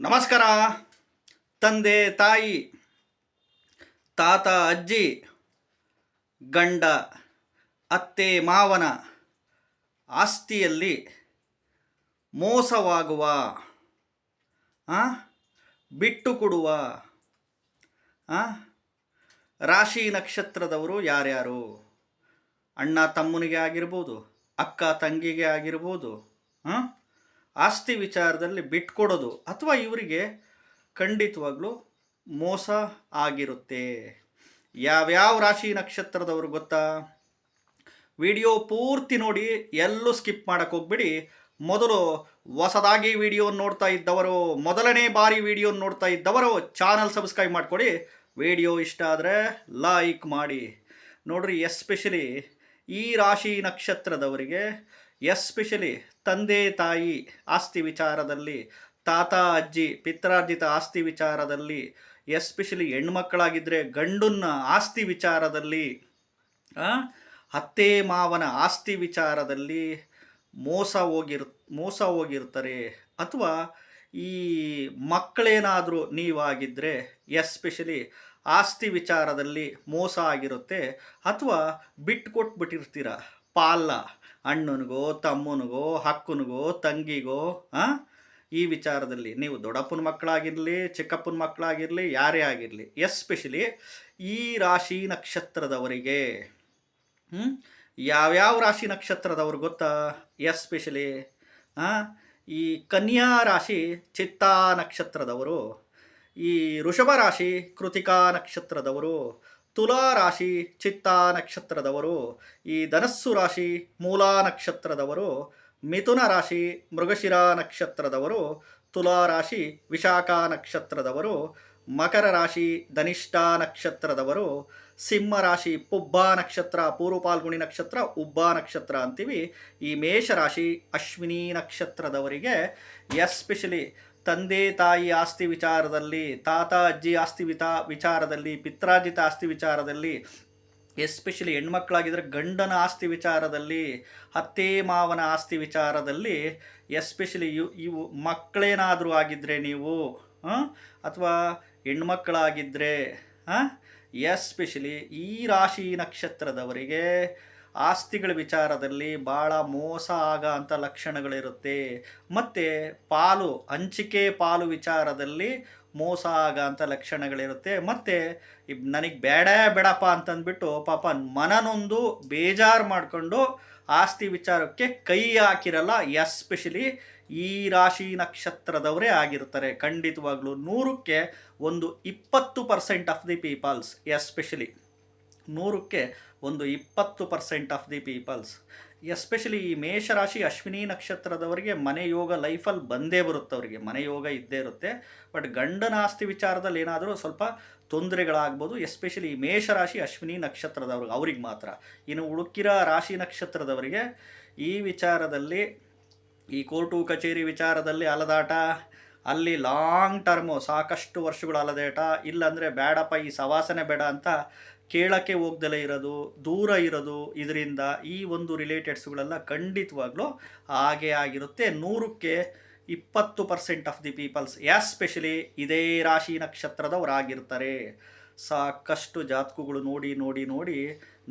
ನಮಸ್ಕಾರ. ತಂದೆ, ತಾಯಿ, ತಾತ, ಅಜ್ಜಿ, ಗಂಡ, ಅತ್ತೆ, ಮಾವನ ಆಸ್ತಿಯಲ್ಲಿ ಮೋಸವಾಗುವ ಬಿಟ್ಟು ಕೊಡುವ ರಾಶಿ ನಕ್ಷತ್ರದವರು ಯಾರ್ಯಾರು? ಅಣ್ಣ ತಮ್ಮನಿಗೆ ಆಗಿರ್ಬೋದು, ಅಕ್ಕ ತಂಗಿಗೆ ಆಗಿರ್ಬೋದು ಹಾಂ ಆಸ್ತಿ ವಿಚಾರದಲ್ಲಿ ಬಿಟ್ಕೊಡೋದು ಅಥವಾ ಇವರಿಗೆ ಖಂಡಿತವಾಗ್ಲೂ ಮೋಸ ಆಗಿರುತ್ತೆ. ಯಾವ್ಯಾವ ರಾಶಿ ನಕ್ಷತ್ರದವರು ಗೊತ್ತಾ? ವಿಡಿಯೋ ಪೂರ್ತಿ ನೋಡಿ, ಎಲ್ಲೂ ಸ್ಕಿಪ್ ಮಾಡಕ್ಕೆ ಹೋಗ್ಬಿಡಿ. ಮೊದಲು ಹೊಸದಾಗಿ ವಿಡಿಯೋ ನೋಡ್ತಾ ಇದ್ದವರು, ಮೊದಲನೇ ಬಾರಿ ವಿಡಿಯೋ ನೋಡ್ತಾ ಇದ್ದವರು ಚಾನಲ್ ಸಬ್ಸ್ಕ್ರೈಬ್ ಮಾಡಿಕೊಡಿ. ವಿಡಿಯೋ ಇಷ್ಟ ಆದರೆ ಲೈಕ್ ಮಾಡಿ. ನೋಡ್ರಿ, ಎಸ್ಪೆಷಲಿ ಈ ರಾಶಿ ನಕ್ಷತ್ರದವರಿಗೆ ಎಸ್ಪೆಷಲಿ ತಂದೆ ತಾಯಿ ಆಸ್ತಿ ವಿಚಾರದಲ್ಲಿ, ತಾತ, ಅಜ್ಜಿ, ಪಿತ್ರಾರ್ಜಿತ ಆಸ್ತಿ ವಿಚಾರದಲ್ಲಿ ಎಸ್ಪೆಷಲಿ ಹೆಣ್ಮಕ್ಕಳಾಗಿದ್ದರೆ ಗಂಡನ್ನ ಆಸ್ತಿ ವಿಚಾರದಲ್ಲಿ ಅತ್ತೆ ಮಾವನ ಆಸ್ತಿ ವಿಚಾರದಲ್ಲಿ ಮೋಸ ಹೋಗಿರ್, ಮೋಸ ಹೋಗಿರ್ತಾರೆ. ಅಥವಾ ಈ ಮಕ್ಕಳೇನಾದರೂ ನೀವಾಗಿದ್ದರೆ ಎಸ್ಪೆಷಲಿ ಆಸ್ತಿ ವಿಚಾರದಲ್ಲಿ ಮೋಸ ಆಗಿರುತ್ತೆ. ಅಥವಾ ಬಿಟ್ಟು ಕೊಟ್ಬಿಟ್ಟಿರ್ತೀರ ಪಾಲ. ಅಣ್ಣನಿಗೋ, ತಮ್ಮನಿಗೋ, ಹಕ್ಕನಿಗೋ, ತಂಗಿಗೋ ಹಾಂ ಈ ವಿಚಾರದಲ್ಲಿ ನೀವು ದೊಡ್ಡಪ್ಪನ ಮಕ್ಕಳಾಗಿರಲಿ, ಚಿಕ್ಕಪ್ಪನ ಮಕ್ಕಳಾಗಿರಲಿ, ಯಾರೇ ಆಗಿರಲಿ ಎಸ್ಪೆಷಲಿ ಈ ರಾಶಿ ನಕ್ಷತ್ರದವರಿಗೆ ಯಾವ್ಯಾವ ರಾಶಿ ನಕ್ಷತ್ರದವ್ರು ಗೊತ್ತಾ? ಎಸ್ಪೆಷಲಿ ಈ ಕನ್ಯಾ ರಾಶಿ, ಚಿತ್ತಾ ನಕ್ಷತ್ರದವರು, ಈ ಋಷಭ ರಾಶಿ, ಕೃತಿಕಾ ನಕ್ಷತ್ರದವರು ತುಲಾ ರಾಶಿ ಚಿತ್ತಾ ನಕ್ಷತ್ರದವರು, ಈ ಧನಸ್ಸು ರಾಶಿ ಮೂಲಾ ನಕ್ಷತ್ರದವರು, ಮಿಥುನ ರಾಶಿ ಮೃಗಶಿರ ನಕ್ಷತ್ರದವರು, ತುಲಾ ರಾಶಿ ವಿಶಾಖ ನಕ್ಷತ್ರದವರು, ಮಕರ ರಾಶಿ ಧನಿಷ್ಠ ನಕ್ಷತ್ರದವರು, ಸಿಂಹ ರಾಶಿ ಪುಬ್ಬ ನಕ್ಷತ್ರ, ಪೂರ್ವ ಪಾಲ್ಗುಣಿ ನಕ್ಷತ್ರ, ಉಬ್ಬ ನಕ್ಷತ್ರ ಅಂತೀವಿ. ಈ ಮೇಷರಾಶಿ ಅಶ್ವಿನಿ ನಕ್ಷತ್ರದವರಿಗೆ, ಎಸ್ಪೆಷಲಿ ತಂದೆ ತಾಯಿ ಆಸ್ತಿ ವಿಚಾರದಲ್ಲಿ, ತಾತ, ಅಜ್ಜಿ ಆಸ್ತಿ ವಿತಾ, ವಿಚಾರದಲ್ಲಿ, ಪಿತ್ರಾರ್ಜಿತ ಆಸ್ತಿ ವಿಚಾರದಲ್ಲಿ, ಎಸ್ಪೆಷಲಿ ಹೆಣ್ಮಕ್ಳಾಗಿದ್ದರೆ ಗಂಡನ ಆಸ್ತಿ ವಿಚಾರದಲ್ಲಿ, ಅತ್ತೆ ಮಾವನ ಆಸ್ತಿ ವಿಚಾರದಲ್ಲಿ, ಎಸ್ಪೆಷಲಿ ಇವು ಇವು ಮಕ್ಕಳೇನಾದರೂ ಆಗಿದ್ದರೆ ನೀವು ಅಥವಾ ಹೆಣ್ಮಕ್ಕಳಾಗಿದ್ದರೆ ಎಸ್ಪೆಷಲಿ ಈ ರಾಶಿ ನಕ್ಷತ್ರದವರಿಗೆ ಆಸ್ತಿಗಳ ವಿಚಾರದಲ್ಲಿ ಭಾಳ ಮೋಸ ಆಗ ಅಂತ ಲಕ್ಷಣಗಳಿರುತ್ತೆ. ಮತ್ತು ಪಾಲು, ಹಂಚಿಕೆ ಪಾಲು ವಿಚಾರದಲ್ಲಿ ಮೋಸ ಆಗ ಅಂಥ ಲಕ್ಷಣಗಳಿರುತ್ತೆ. ಮತ್ತು ನನಗೆ ಬೇಡ, ಬೇಡಪ್ಪ ಅಂತಂದ್ಬಿಟ್ಟು ಪಾಪ ಮನನೊಂದು ಬೇಜಾರು ಮಾಡಿಕೊಂಡು ಆಸ್ತಿ ವಿಚಾರಕ್ಕೆ ಕೈ ಹಾಕಿರಲ್ಲ, ಎಸ್ಪೆಷಲಿ ಈ ರಾಶಿ ನಕ್ಷತ್ರದವರೇ ಆಗಿರ್ತಾರೆ. ಖಂಡಿತವಾಗ್ಲೂ ನೂರಕ್ಕೆ ಒಂದು ಇಪ್ಪತ್ತು percent of the peoples, especially. ನೂರಕ್ಕೆ ಒಂದು ಇಪ್ಪತ್ತು percent of the peoples especially ಈ ಮೇಷರಾಶಿ ಅಶ್ವಿನಿ ನಕ್ಷತ್ರದವರಿಗೆ ಮನೆ ಯೋಗ ಲೈಫಲ್ಲಿ ಬಂದೇ ಬರುತ್ತೆ ಅವರಿಗೆ. ಮನೆ ಯೋಗ ಇದ್ದೇ ಇರುತ್ತೆ. ಬಟ್ ಗಂಡನ ಆಸ್ತಿ ವಿಚಾರದಲ್ಲಿ ಏನಾದರೂ ಸ್ವಲ್ಪ ತೊಂದರೆಗಳಾಗ್ಬೋದು. ಎಸ್ಪೆಷಲಿ ಈ ಮೇಷರಾಶಿ ಅಶ್ವಿನಿ ನಕ್ಷತ್ರದವ್ರಿಗೆ, ಅವ್ರಿಗೆ ಮಾತ್ರ. ಇನ್ನು ಉಳುಕಿರೋ ರಾಶಿ ನಕ್ಷತ್ರದವರಿಗೆ ಈ ವಿಚಾರದಲ್ಲಿ, ಈ ಕೋರ್ಟು ಕಚೇರಿ ವಿಚಾರದಲ್ಲಿ ಅಲದಾಟ ಅಲ್ಲಿ ಲಾಂಗ್ ಟರ್ಮು ಸಾಕಷ್ಟು ವರ್ಷಗಳು ಇಲ್ಲಾಂದರೆ ಬೇಡಪ್ಪ, ಈ ಸವಾಸನೆ ಬೇಡ ಅಂತ ಕೇಳಕ್ಕೆ ಹೋಗ್ದಲೇ ಇರೋದು, ದೂರ ಇರೋದು, ಇದರಿಂದ ಈ ಒಂದು ರಿಲೇಟೆಡ್ಸ್ಗಳೆಲ್ಲ ಖಂಡಿತವಾಗ್ಲೂ ಹಾಗೆ ಆಗಿರುತ್ತೆ. ನೂರಕ್ಕೆ ಇಪ್ಪತ್ತು percent of the peoples especially ಇದೇ ರಾಶಿ ನಕ್ಷತ್ರದವರಾಗಿರ್ತಾರೆ. ಸಾಕಷ್ಟು ಜಾತಕಗಳು ನೋಡಿ ನೋಡಿ ನೋಡಿ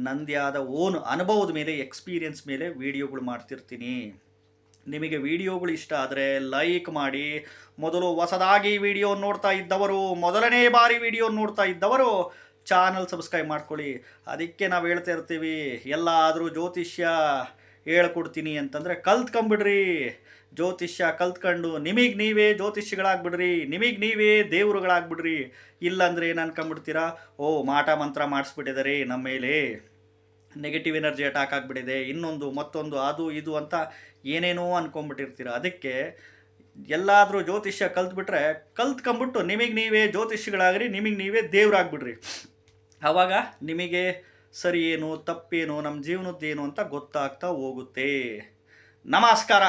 ನಂದೇ ಆದ ಓನ್ ಅನುಭವದ ಮೇಲೆ ಎಕ್ಸ್ಪೀರಿಯನ್ಸ್ ಮೇಲೆ ವಿಡಿಯೋಗಳು ಮಾಡ್ತಿರ್ತೀನಿ. ನಿಮಗೆ ವಿಡಿಯೋಗಳು ಇಷ್ಟ ಆದರೆ ಲೈಕ್ ಮಾಡಿ. ಮೊದಲು ಹೊಸದಾಗಿ ವಿಡಿಯೋ ನೋಡ್ತಾ ಇದ್ದವರು, ಮೊದಲನೇ ಬಾರಿ ವಿಡಿಯೋ ನೋಡ್ತಾ ಇದ್ದವರು ಚಾನಲ್ ಸಬ್ಸ್ಕ್ರೈಬ್ ಮಾಡ್ಕೊಳ್ಳಿ. ಅದಕ್ಕೆ ನಾವು ಹೇಳ್ತಾ ಇರ್ತೀವಿ, ಎಲ್ಲಾದರೂ ಜ್ಯೋತಿಷ್ಯ ಹೇಳ್ಕೊಡ್ತೀನಿ ಅಂತಂದರೆ ಕಲ್ತ್ಕೊಂಬಿಡ್ರಿ. ಜ್ಯೋತಿಷ್ಯ ಕಲ್ತ್ಕೊಂಡು ನಿಮಗೆ ನೀವೇ ಜ್ಯೋತಿಷ್ಯಗಳಾಗ್ಬಿಡ್ರಿ, ನಿಮಗೆ ನೀವೇ ದೇವರುಗಳಾಗ್ಬಿಡ್ರಿ. ಇಲ್ಲಾಂದ್ರೆ ಏನು ಅನ್ಕೊಂಬಿಡ್ತೀರಾ? ಓ, ಮಾಟ ಮಂತ್ರ ಮಾಡಿಸ್ಬಿಟ್ಟಿದ್ದಾರೆ ನಮ್ಮ ಮೇಲೆ. ನೆಗೆಟಿವ್ ಎನರ್ಜಿ ಅಟ್ಯಾಕ್ ಆಗಿಬಿಟ್ಟಿದೆ, ಇನ್ನೊಂದು, ಮತ್ತೊಂದು, ಅದು, ಇದು ಅಂತ ಏನೇನೋ ಅನ್ಕೊಂಬಿಟ್ಟಿರ್ತೀರ ಅದಕ್ಕೆ ಎಲ್ಲಾದರೂ ಜ್ಯೋತಿಷ್ಯ ಕಲ್ತ್ಬಿಟ್ರೆ ಕಲ್ತ್ಕೊಂಬಿಟ್ಟು ನಿಮಗೆ ನೀವೇ ಜ್ಯೋತಿಷ್ಯಗಳಾಗ್ರಿ, ನಿಮಗೆ ನೀವೇ ದೇವ್ರಾಗ್ಬಿಡ್ರಿ. ಆವಾಗ ನಿಮಗೆ ಸರಿ ಏನು, ತಪ್ಪೇನು ನಮ್ಮ ಜೀವನದ್ದೇನು ಅಂತ ಗೊತ್ತಾಗ್ತಾ ಹೋಗುತ್ತೆ. ನಮಸ್ಕಾರ.